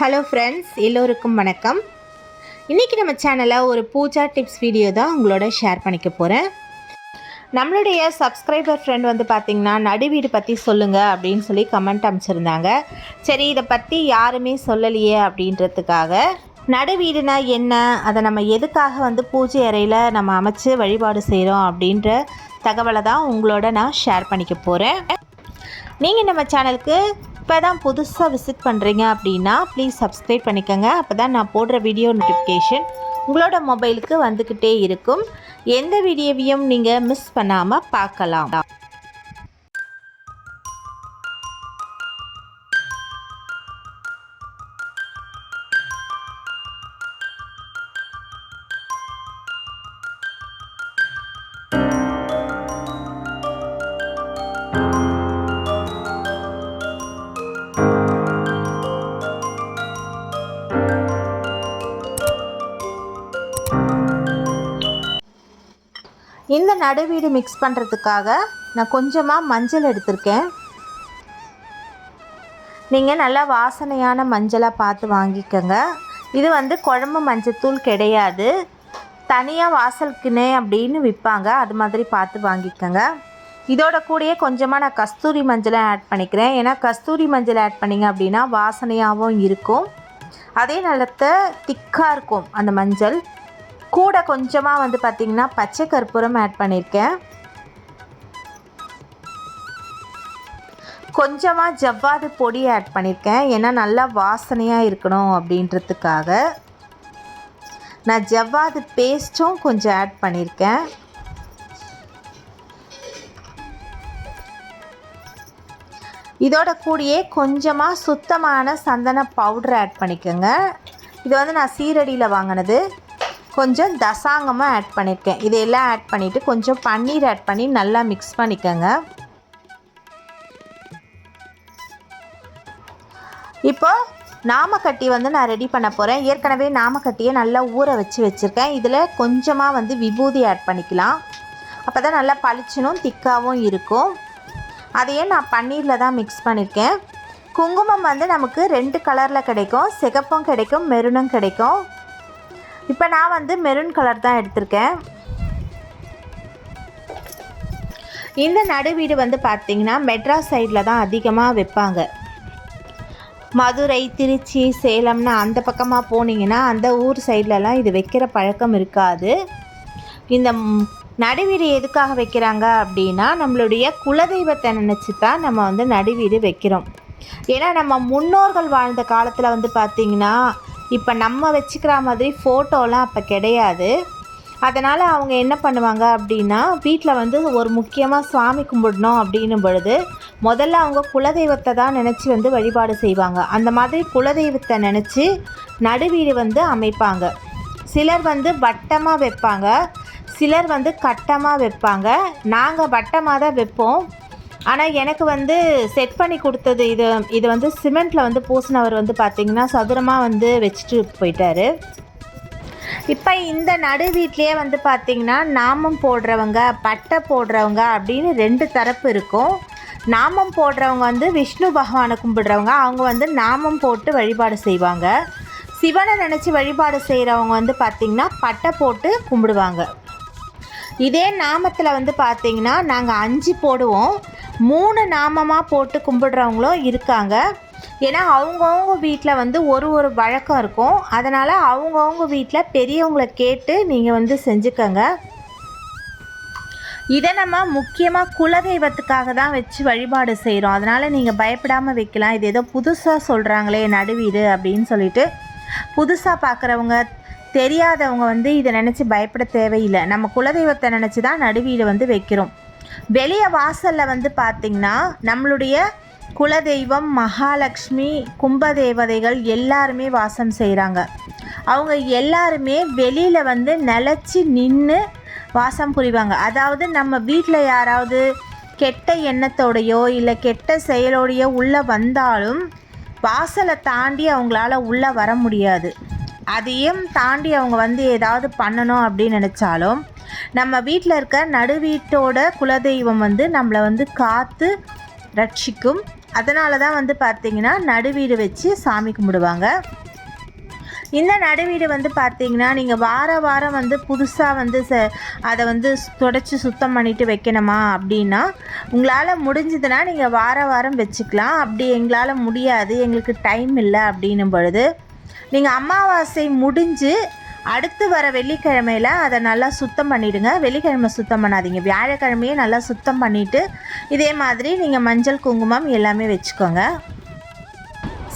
Hello friends எல்லோருக்கும் வணக்கம். இன்றைக்கி நம்ம சேனலில் ஒரு பூஜா டிப்ஸ் வீடியோ தான் உங்களோட ஷேர் பண்ணிக்க போகிறேன் நம்மளுடைய சப்ஸ்கிரைபர் ஃப்ரெண்ட் வந்து பார்த்திங்கன்னா நடுவீடு பற்றி சொல்லுங்கள் அப்படின்னு சொல்லி கமெண்ட் அமைச்சிருந்தாங்க. சரி இதை பற்றி யாருமே சொல்லலையே அப்படின்றதுக்காக நடுவீடுனா என்ன அதை நம்ம எதுக்காக வந்து பூஜை அறையில் நம்ம அமைச்சு வழிபாடு செய்கிறோம் அப்படின்ற தகவலை தான் உங்களோட நான் ஷேர் பண்ணிக்க போகிறேன் நீங்கள் நம்ம சேனலுக்கு இப்போ தான் புதுசாக விசிட் பண்ணுறீங்க அப்படின்னா ப்ளீஸ் சப்ஸ்கிரைப் பண்ணிக்கோங்க. அப்போ தான் நான் போடுற வீடியோ நோட்டிஃபிகேஷன் உங்களோட மொபைலுக்கு வந்துக்கிட்டே இருக்கும். எந்த வீடியோவையும் நீங்கள் மிஸ் பண்ணாமல் பார்க்கலாம். இந்த நடுவீடு மிக்ஸ் பண்ணுறதுக்காக நான் கொஞ்சமாக மஞ்சள் எடுத்திருக்கேன். நீங்கள் நல்லா வாசனையான மஞ்சளாக பார்த்து வாங்கிக்கோங்க. இது வந்து குழம்பு மஞ்சத்தூள் கிடையாது. தனியாக வாசலுக்குனே அப்படின்னு விற்பாங்க. அது மாதிரி பார்த்து வாங்கிக்கோங்க. இதோட கூடயே கொஞ்சமாக நான் கஸ்தூரி மஞ்சளை ஆட் பண்ணிக்கிறேன். ஏன்னா கஸ்தூரி மஞ்சள் ஆட் பண்ணிங்க அப்படின்னா வாசனையாகவும் இருக்கும். அதே நல்லத்த திக்காக இருக்கும் அந்த மஞ்சள். கூட கொஞ்சமாக வந்து பார்த்திங்கன்னா பச்சை கற்பூரம் ஆட் பண்ணியிருக்கேன் கொஞ்சமாக ஜவ்வாது பொடி ஆட் பண்ணியிருக்கேன் ஏன்னா நல்லா வாசனையாக இருக்கணும் அப்படின்றதுக்காக. நான் ஜவ்வாது பேஸ்ட்டும் கொஞ்சம் ஆட் பண்ணியிருக்கேன் இதோட கூடயே கொஞ்சமாக சுத்தமான சந்தன பவுடர் ஆட் பண்ணிக்கோங்க. இது வந்து நான் சீரடியில் வாங்கினது. கொஞ்சம் தசாங்கமாக ஆட் பண்ணியிருக்கேன் இதையெல்லாம் ஆட் பண்ணிவிட்டு கொஞ்சம் பன்னீர் ஆட் பண்ணி நல்லா மிக்ஸ் பண்ணிக்கோங்க. இப்போ நாமக்கட்டி வந்து நான் ரெடி பண்ண போகிறேன் ஏற்கனவே நாமக்கட்டியை நல்லா ஊற வச்சு வச்சுருக்கேன். இதில் கொஞ்சமாக வந்து விபூதி ஆட் பண்ணிக்கலாம். அப்போ தான் நல்லா பளிச்சுனும் திக்காகவும் இருக்கும். அதையே நான் பன்னீரில் தான் மிக்ஸ் பண்ணியிருக்கேன் குங்குமம் வந்து நமக்கு ரெண்டு கலரில் கிடைக்கும். சிகப்பும் கிடைக்கும் மெருனும் கிடைக்கும். இப்போ நான் வந்து மெரூன் கலர் தான் எடுத்திருக்கேன். இந்த நடுவீடு வந்து பார்த்திங்கன்னா மெட்ராஸ் சைடில் தான் அதிகமாக வைப்பாங்க. மதுரை திருச்சி சேலம்னு அந்த பக்கமாக போனீங்கன்னா அந்த ஊர் சைட்லலாம் இது வைக்கிற பழக்கம் இருக்காது. இந்த நடுவீடு எதுக்காக வைக்கிறாங்க அப்படின்னா நம்மளுடைய குலதெய்வத்தை நினச்சி தான் நம்ம வந்து நடுவீடு வைக்கிறோம். ஏன்னா நம்ம முன்னோர்கள் வாழ்ந்த காலத்தில் வந்து பார்த்திங்கன்னா இப்போ நம்ம வச்சுக்கிற மாதிரி ஃபோட்டோலாம் அப்போ கிடையாது. அதனால் அவங்க என்ன பண்ணுவாங்க அப்படின்னா வீட்டில் வந்து ஒரு முக்கியமாக சாமி கும்பிடணும் அப்படின்னும் பொழுது முதல்ல அவங்க குலதெய்வத்தை தான் நினச்சி வந்து வழிபாடு செய்வாங்க. அந்த மாதிரி குலதெய்வத்தை நினச்சி நடுவீடு வந்து அமைப்பாங்க. சிலர் வந்து வட்டமாக வைப்பாங்க. சிலர் வந்து கட்டமாக வைப்பாங்க. நாங்கள் வட்டமாக தான் வைப்போம். ஆனால் எனக்கு வந்து செட் பண்ணி கொடுத்தது இது இது வந்து சிமெண்ட்டில் வந்து பூசினவர் வந்து பார்த்திங்கன்னா சதுரமாக வந்து வச்சுட்டு போயிட்டாரு. இப்போ இந்த நடு வீட்லேயே வந்து பார்த்திங்கன்னா நாமம் போடுறவங்க பட்டை போடுறவங்க அப்படின்னு ரெண்டு தரப்பு இருக்கும். நாமம் போடுறவங்க வந்து விஷ்ணு பகவானை கும்பிடுறவங்க அவங்க வந்து நாமம் போட்டு வழிபாடு செய்வாங்க. சிவனை நினச்சி வழிபாடு செய்கிறவங்க வந்து பார்த்திங்கன்னா பட்டை போட்டு கும்பிடுவாங்க. இதே நாமத்தில் வந்து பார்த்திங்கன்னா நாங்கள் அஞ்சு போடுவோம். மூணு நாமமாக போட்டு கும்பிடுறவங்களும் இருக்காங்க. ஏன்னா அவங்கவுங்க வீட்டில் வந்து ஒரு ஒரு வழக்கம் இருக்கும். அதனால் அவங்கவுங்க வீட்டில் பெரியவங்களை கேட்டு நீங்கள் வந்து செஞ்சுக்கோங்க. இதை நம்ம முக்கியமாக குலதெய்வத்துக்காக தான் வச்சு வழிபாடு செய்கிறோம் அதனால் நீங்கள் பயப்படாமல் வைக்கலாம். இது ஏதோ புதுசாக சொல்கிறாங்களே நடுவீடு அப்படின்னு சொல்லிட்டு. புதுசாக பார்க்குறவங்க தெரியாதவங்க வந்து இதை நினச்சி பயப்பட தேவையில்லை. நம்ம குலதெய்வத்தை நினச்சி தான் நடுவீடு வந்து வைக்கிறோம். வெளியே வாசலில் வந்து பார்த்திங்கன்னா நம்மளுடைய குலதெய்வம் மகாலட்சுமி கும்பதேவதைகள் எல்லாருமே வாசம் செய்கிறாங்க அவங்க எல்லாருமே வெளியில் வந்து நிலச்சி நின்று வாசம் புரிவாங்க. அதாவது நம்ம வீட்டில் யாராவது கெட்ட எண்ணத்தோடையோ இல்லை கெட்ட செயலோடையோ உள்ளே வந்தாலும் வாசலை தாண்டி அவங்களால உள்ளே வர முடியாது. அதையும் தாண்டி அவங்க வந்து ஏதாவது பண்ணணும் அப்படின்னு நினச்சாலும் நம்ம வீட்டில் இருக்க நடுவீட்டோட குலதெய்வம் வந்து நம்மளை வந்து காத்து ரட்சிக்கும். அதனால தான் வந்து பார்த்திங்கன்னா நடுவீடு வச்சு சாமி கும்பிடுவாங்க. இந்த நடுவீடு வந்து பார்த்தீங்கன்னா நீங்கள் வார வாரம் வந்து புதுசாக வந்து ச அதை வந்து தொடச்சி சுத்தம் பண்ணிட்டு வைக்கணுமா அப்படின்னா உங்களால் முடிஞ்சதுன்னா நீங்கள் வார வாரம் வச்சுக்கலாம். அப்படி எங்களால் முடியாது எங்களுக்கு டைம் இல்லை அப்படின்னும் பொழுது நீங்கள் அமாவாசை முடிஞ்சு அடுத்து வர வெள்ளிக்கிழமையில் அதை நல்லா சுத்தம் பண்ணிவிடுங்க வெள்ளிக்கிழமை சுத்தம் பண்ணாதீங்க. வியாழக்கிழமையே நல்லா சுத்தம் பண்ணிவிட்டு இதே மாதிரி நீங்கள் மஞ்சள் குங்குமம் எல்லாமே வச்சுக்கோங்க.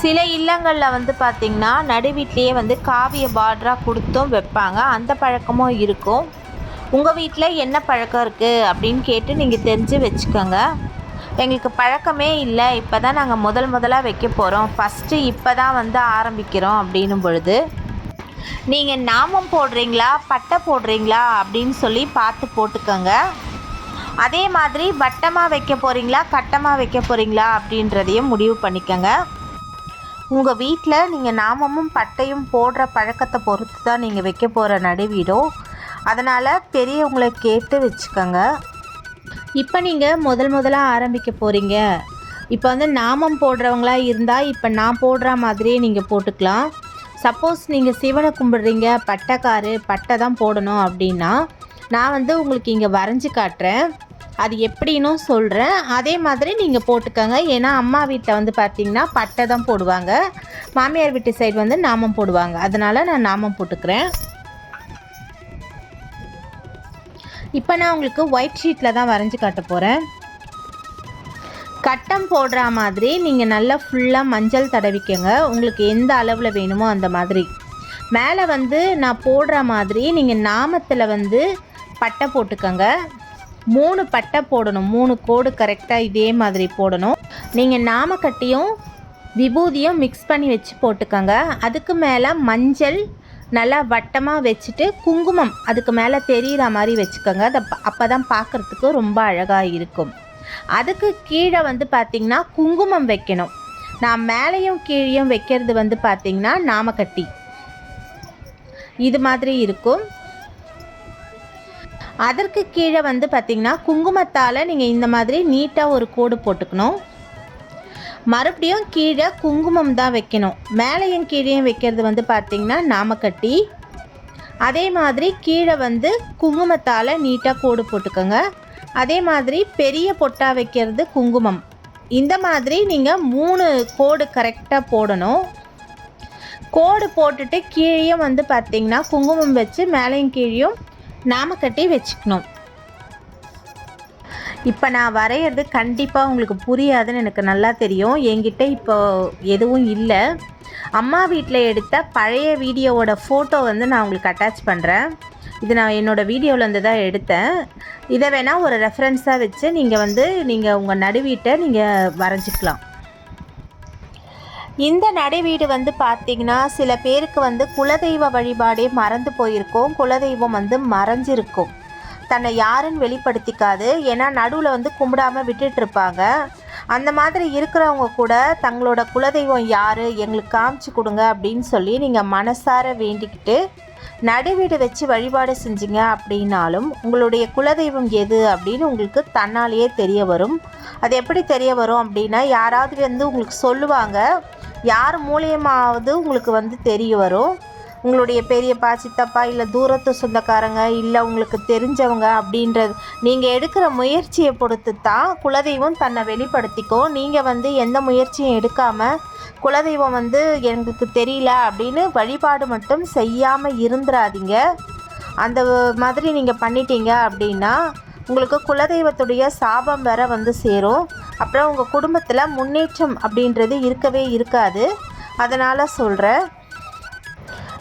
சில இல்லங்களில் வந்து பார்த்திங்கன்னா நடுவீட்லேயே வந்து காவிய பார்டராக கொடுத்தும் வைப்பாங்க. அந்த பழக்கமும் இருக்கும். உங்கள் வீட்டில் என்ன பழக்கம் இருக்குது அப்படின்னு கேட்டு நீங்கள் தெரிஞ்சு வச்சுக்கோங்க. எங்களுக்கு பழக்கமே இல்லை. இப்போ தான் நாங்கள் முதல் முதலாக வைக்க போகிறோம் ஃபஸ்ட்டு இப்போ தான் வந்து ஆரம்பிக்கிறோம் அப்படின்னும் பொழுது நீங்கள் நாமம் போடுறீங்களா? பட்டை போடுறீங்களா? அப்படின்னு சொல்லி பார்த்து போட்டுக்கோங்க. அதே மாதிரி வட்டமாக வைக்க போகிறீங்களா கட்டமாக வைக்க போகிறீங்களா அப்படின்றதையும் முடிவு பண்ணிக்கோங்க. உங்கள் வீட்டில் நீங்கள் நாமமும் பட்டையும் போடுற பழக்கத்தை பொறுத்து தான் நீங்கள் வைக்க போகிற நடுவீடோ அதனால் பெரியவங்களை கேட்டு வச்சுக்கோங்க. இப்போ நீங்கள் முதல் முதலாக ஆரம்பிக்க போகிறீங்க இப்போ வந்து நாமம் போடுறவங்களா இருந்தால் இப்போ நான் போடுற மாதிரியே நீங்கள் போட்டுக்கலாம். சப்போஸ் நீங்கள் சிவனை கும்பிடுறீங்க பட்டைக்காரு பட்டை தான் போடணும் அப்படின்னா நான் வந்து உங்களுக்கு இங்கே வரைஞ்சி காட்டுறேன். அது எப்படின்னும் சொல்கிறேன் அதே மாதிரி நீங்கள் போட்டுக்கோங்க. ஏன்னா அம்மா வீட்டில் வந்து பார்த்தீங்கன்னா பட்டை தான் போடுவாங்க. மாமியார் வீட்டு சைடு வந்து நாமம் போடுவாங்க. அதனால் நான் நாமம் போட்டுக்கிறேன். இப்போ நான் உங்களுக்கு ஒயிட் ஷீட்டில் தான் வரைஞ்சி காட்ட போகிறேன் கட்டம் போடுற மாதிரி நீங்கள் நல்லா ஃபுல்லாக மஞ்சள் தடவிக்கங்க. உங்களுக்கு எந்த அளவில் வேணுமோ அந்த மாதிரி. மேலே வந்து நான் போடுற மாதிரி நீங்கள் நாமத்தில் வந்து பட்டை போட்டுக்கோங்க. மூணு பட்டை போடணும். மூணு கோடு கரெக்டாக இதே மாதிரி போடணும். நீங்கள் நாமக்கட்டியும் விபூதியும் மிக்ஸ் பண்ணி வச்சு போட்டுக்கோங்க. அதுக்கு மேலே மஞ்சள் நல்லா வட்டமாக வச்சுட்டு குங்குமம் அதுக்கு மேலே தெரிகிற மாதிரி வச்சுக்கோங்க. அதை அப்போ தான் பார்க்குறதுக்கு ரொம்ப அழகாக இருக்கும். அதுக்கு கீழே வந்து பார்த்திங்கன்னா குங்குமம் வைக்கணும். நான் மேலேயும் கீழேயும் வைக்கிறது வந்து பார்த்திங்கன்னா நாமக்கட்டி. இது மாதிரி இருக்கும். அதற்கு கீழே வந்து பார்த்திங்கன்னா குங்குமத்தால் நீங்கள் இந்த மாதிரி நீட்டாக ஒரு கோடு போட்டுக்கணும். மறுபடியும் கீழே குங்குமம் தான் வைக்கணும். மேலேயும் கீழேயும் வைக்கிறது வந்து பார்த்திங்கன்னா நாமக்கட்டி. அதே மாதிரி கீழே வந்து குங்குமத்தால் நீட்டாக கோடு போட்டுக்கோங்க. அதே மாதிரி பெரிய பொட்டாக வைக்கிறது குங்குமம். இந்த மாதிரி நீங்கள் மூணு கோடு கரெக்டாக போடணும். கோடு போட்டுட்டு கீழேயும் வந்து பார்த்திங்கன்னா குங்குமம் வச்சு மேலேயும் கீழேயும் நாம கட்டி வச்சுக்கணும். இப்போ நான் வரைகிறது கண்டிப்பாக உங்களுக்கு புரியாதுன்னு எனக்கு நல்லா தெரியும். என்கிட்ட இப்போ எதுவும் இல்லை. அம்மா வீட்டில் எடுத்த பழைய வீடியோவோட ஃபோட்டோ வந்து நான் உங்களுக்கு அட்டாச் பண்ணுறேன் இது நான் என்னோடய வீடியோவிலேருந்து தான் எடுத்தேன். இதை வேணால் ஒரு ரெஃபரன்ஸாக வச்சு நீங்கள் வந்து நீங்கள் உங்கள் நடுவீட்டை நீங்கள் வரைஞ்சிக்கலாம். இந்த நடைவீடு வந்து பார்த்திங்கன்னா சில பேருக்கு வந்து குலதெய்வ வழிபாடே மறந்து போயிருக்கும். குலதெய்வம் வந்து மறைஞ்சிருக்கும். தன்னை யாருன்னு வெளிப்படுத்திக்காது. ஏன்னா நடுவில் வந்து கும்பிடாமல் விட்டுட்ருப்பாங்க அந்த மாதிரி இருக்கிறவங்க கூட தங்களோட குலதெய்வம் யார்? எங்களுக்கு காமிச்சு கொடுங்க அப்படின்னு சொல்லி நீங்கள் மனசார வேண்டிக்கிட்டு நடுவீடு வச்சு வழிபாடு செஞ்சீங்க அப்படின்னாலும் உங்களுடைய குலதெய்வம் எது அப்படின்னு உங்களுக்கு தன்னாலேயே தெரிய வரும். அது எப்படி தெரிய வரும் அப்படின்னா யாராவது வந்து உங்களுக்கு சொல்லுவாங்க யார் மூலியமாவது உங்களுக்கு வந்து தெரிய வரும். உங்களுடைய பெரியப்பா சித்தப்பா இல்லை தூரத்து சொந்தக்காரங்க இல்லை உங்களுக்கு தெரிஞ்சவங்க அப்படின்றது நீங்கள் எடுக்கிற முயற்சியை பொறுத்து தான் குலதெய்வம் தன்னை வெளிப்படுத்திக்கும் நீங்கள் வந்து எந்த முயற்சியும் எடுக்காமல் குலதெய்வம் வந்து எங்களுக்கு தெரியல அப்படின்னு வழிபாடு மட்டும் செய்யாமல் இருந்துடாதீங்க அந்த மாதிரி நீங்கள் பண்ணிட்டீங்க அப்படின்னா உங்களுக்கு குலதெய்வத்துடைய சாபம் வேற வந்து சேரும். அப்புறம் உங்கள் குடும்பத்தில் முன்னேற்றம் அப்படின்றது இருக்கவே இருக்காது. அதனால் சொல்கிறேன்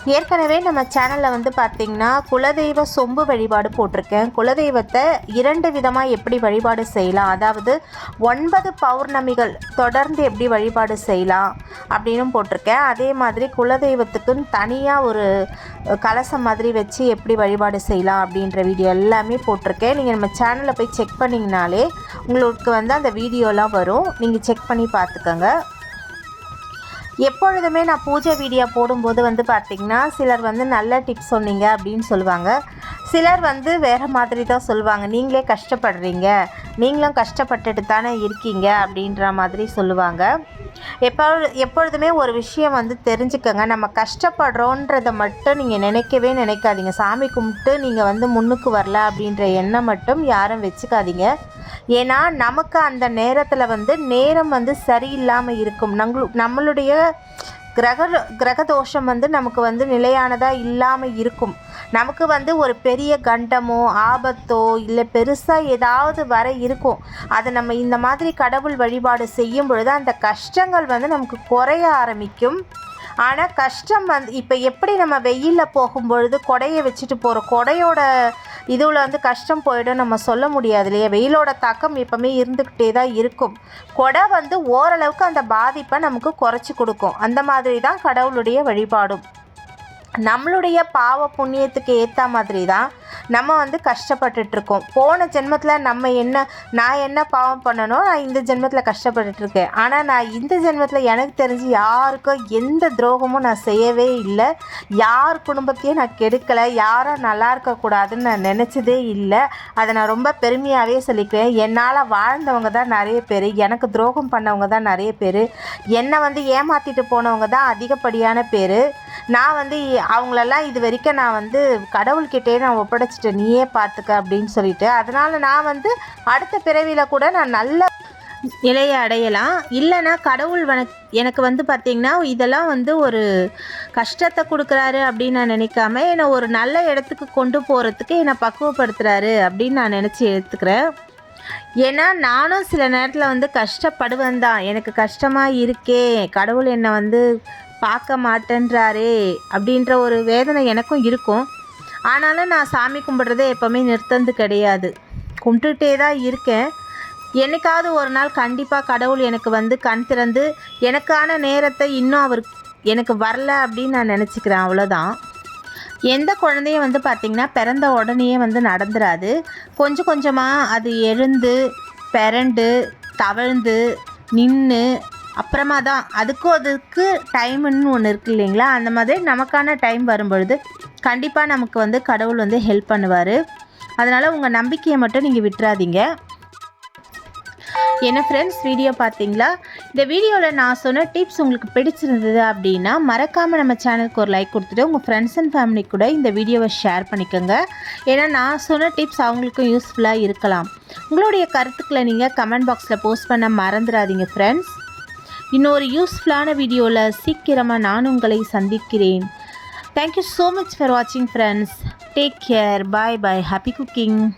ஏற்கனவே நம்ம சேனலில் வந்து பார்த்திங்கன்னா குலதெய்வ சொம்பு வழிபாடு போட்டிருக்கேன். குலதெய்வத்தை இரண்டு விதமாக எப்படி வழிபாடு செய்யலாம்? அதாவது ஒன்பது பௌர்ணமிகள் தொடர்ந்து எப்படி வழிபாடு செய்யலாம் அப்படின்னு போட்டிருக்கேன். அதே மாதிரி குலதெய்வத்துக்குன்னு தனியாக ஒரு கலசம் மாதிரி வச்சு எப்படி வழிபாடு செய்யலாம் அப்படின்ற வீடியோ எல்லாமே போட்டிருக்கேன். நீங்கள் நம்ம சேனலில் போய் செக் பண்ணிங்கனாலே உங்களுக்கு வந்து அந்த வீடியோலாம் வரும். நீங்கள் செக் பண்ணி பார்த்துக்கோங்க. எப்பொழுதுமே நான் பூஜை வீடியோ போடும்போது வந்து பார்த்திங்கன்னா சிலர் வந்து நல்ல டிப்ஸ் சொன்னீங்க அப்படின்னு சொல்லுவாங்க. சிலர் வந்து வேறு மாதிரி தான் சொல்லுவாங்க. நீங்களே கஷ்டப்படுறீங்க. நீங்களும் கஷ்டப்பட்டுட்டு தானே இருக்கீங்க அப்படின்ற மாதிரி சொல்லுவாங்க. எப்போ எப்பொழுதுமே ஒரு விஷயம் வந்து தெரிஞ்சுக்கோங்க. நம்ம கஷ்டப்படுறோன்றதை மட்டும் நீங்கள் நினைக்கவே நினைக்காதீங்க. சாமி கும்பிட்டு நீங்கள் வந்து முன்னுக்கு வரல அப்படின்ற எண்ணம் மட்டும் யாரும் வச்சுக்காதீங்க. ஏன்னா நமக்கு அந்த நேரத்தில் வந்து நேரம் வந்து சரியில்லாமல் இருக்கும். நங்களு நம்மளுடைய கிரக கிரக தோஷம் வந்து நமக்கு வந்து நிலையானதாக இல்லாமல் இருக்கும். நமக்கு வந்து ஒரு பெரிய கண்டமோ ஆபத்தோ இல்லை பெருசாக ஏதாவது வர இருக்கும். அதை நம்ம இந்த மாதிரி கடவுள் வழிபாடு செய்யும் பொழுது அந்த கஷ்டங்கள் வந்து நமக்கு குறைய ஆரம்பிக்கும். ஆனால் கஷ்டம் வந்து இப்போ எப்படி நம்ம வெயிலில் போகும்பொழுது கொடையை வச்சுட்டு போகிறோம் கொடையோட இதுவில் வந்து கஷ்டம் போயிடும் நம்ம சொல்ல முடியாது இல்லையா வெயிலோட தாக்கம் எப்பவுமே இருந்துக்கிட்டே தான் இருக்கும். கொடை வந்து ஓரளவுக்கு அந்த பாதிப்பை நமக்கு குறைச்சி கொடுக்கும். அந்த மாதிரி தான் கடவுளுடைய வழிபாடும். நம்மளுடைய பாவ புண்ணியத்துக்கு ஏற்ற மாதிரி தான் நம்ம வந்து கஷ்டப்பட்டுட்ருக்கோம். போன ஜென்மத்தில் நம்ம என்ன நான் என்ன பாவம் பண்ணனோ நான் இந்த ஜென்மத்தில் கஷ்டப்பட்டுட்ருக்கேன். ஆனால் நான் இந்த ஜென்மத்தில் எனக்கு தெரிஞ்சு யாருக்கும் எந்த துரோகமும் நான் செய்யவே இல்லை. யார் குடும்பத்தையும் நான் கெடுக்கலை. யாரும் நல்லா இருக்கக்கூடாதுன்னு நான் நினச்சதே இல்லை. அதை நான் ரொம்ப பெருமையாகவே சொல்லிக்குவேன் என்னால் வாழ்ந்தவங்க தான் நிறைய பேர். எனக்கு துரோகம் பண்ணவங்க தான் நிறைய பேர். என்னை வந்து ஏமாற்றிட்டு போனவங்க தான் அதிகப்படியான பேர். நான் வந்து அவங்களெல்லாம் இது வரைக்கும் நான் வந்து கடவுள்கிட்டே நான் ஒப்படைச்சிட்டேன் நீயே பார்த்துக்க அப்படின்னு சொல்லிட்டு. அதனால் நான் வந்து அடுத்த பிறவியில் கூட நான் நல்ல நிலையை அடையலாம். இல்லைன்னா கடவுள் வனக் எனக்கு வந்து பார்த்திங்கன்னா இதெல்லாம் வந்து ஒரு கஷ்டத்தை கொடுக்குறாரு அப்படின்னு நான் நினைக்காம என்னை ஒரு நல்ல இடத்துக்கு கொண்டு போகிறதுக்கு என்னை பக்குவப்படுத்துகிறாரு அப்படின்னு நான் நினச்சி எடுத்துக்கிறேன். ஏன்னா நானும் சில நேரத்தில் வந்து கஷ்டப்படுவேன் தான். எனக்கு கஷ்டமாக இருக்கே கடவுள் என்னை வந்து பார்க்க மாட்டேன்றாரே அப்படின்ற ஒரு வேதனை எனக்கும் இருக்கும். ஆனாலும் நான் சாமி கும்பிட்றதே எப்போவுமே நிறுத்தது கிடையாது. கும்பிட்டுட்டே தான் இருக்கேன். என்னைக்காவது ஒரு நாள் கண்டிப்பாக கடவுள் எனக்கு வந்து கண் திறந்து எனக்கான நேரத்தை இன்னும் அவர் எனக்கு வரல அப்படின்னு நான் நினச்சிக்கிறேன். அவ்வளோதான் எந்த குழந்தையும் வந்து பார்த்திங்கன்னா பிறந்த உடனேயே வந்து நடந்துராது. கொஞ்சம் கொஞ்சமாக அது எழுந்து பிறண்டு தவழ்ந்து நின்று அப்புறமா தான். அதுக்கும் அதுக்கு டைம்னு ஒன்று இருக்குது இல்லைங்களா? அந்த மாதிரி நமக்கான டைம் வரும்பொழுது கண்டிப்பாக நமக்கு வந்து கடவுள் வந்து ஹெல்ப் பண்ணுவார். அதனால் உங்கள் நம்பிக்கையை மட்டும் நீங்கள் விட்டுறாதீங்க. என்ன ஃப்ரெண்ட்ஸ் வீடியோ பார்த்தீங்களா? இந்த வீடியோவில் நான் சொன்ன டிப்ஸ் உங்களுக்கு பிடிச்சிருந்தது அப்படின்னா மறக்காமல் நம்ம சேனலுக்கு ஒரு லைக் கொடுத்துட்டு உங்கள் ஃப்ரெண்ட்ஸ் அண்ட் ஃபேமிலி கூட இந்த வீடியோவை ஷேர் பண்ணிக்கோங்க. ஏன்னா நான் சொன்ன டிப்ஸ் அவங்களுக்கும் யூஸ்ஃபுல்லாக இருக்கலாம். உங்களுடைய கருத்துக்களை நீங்கள் கமெண்ட் பாக்ஸில் போஸ்ட் பண்ண மறந்துடாதீங்க ஃப்ரெண்ட்ஸ் இன்னொரு யூஸ்ஃபுல்லான வீடியோவில் சீக்கிரமாக நான் உங்களை சந்திக்கிறேன். Thank you so much for watching friends. Take care. Bye bye. Happy cooking.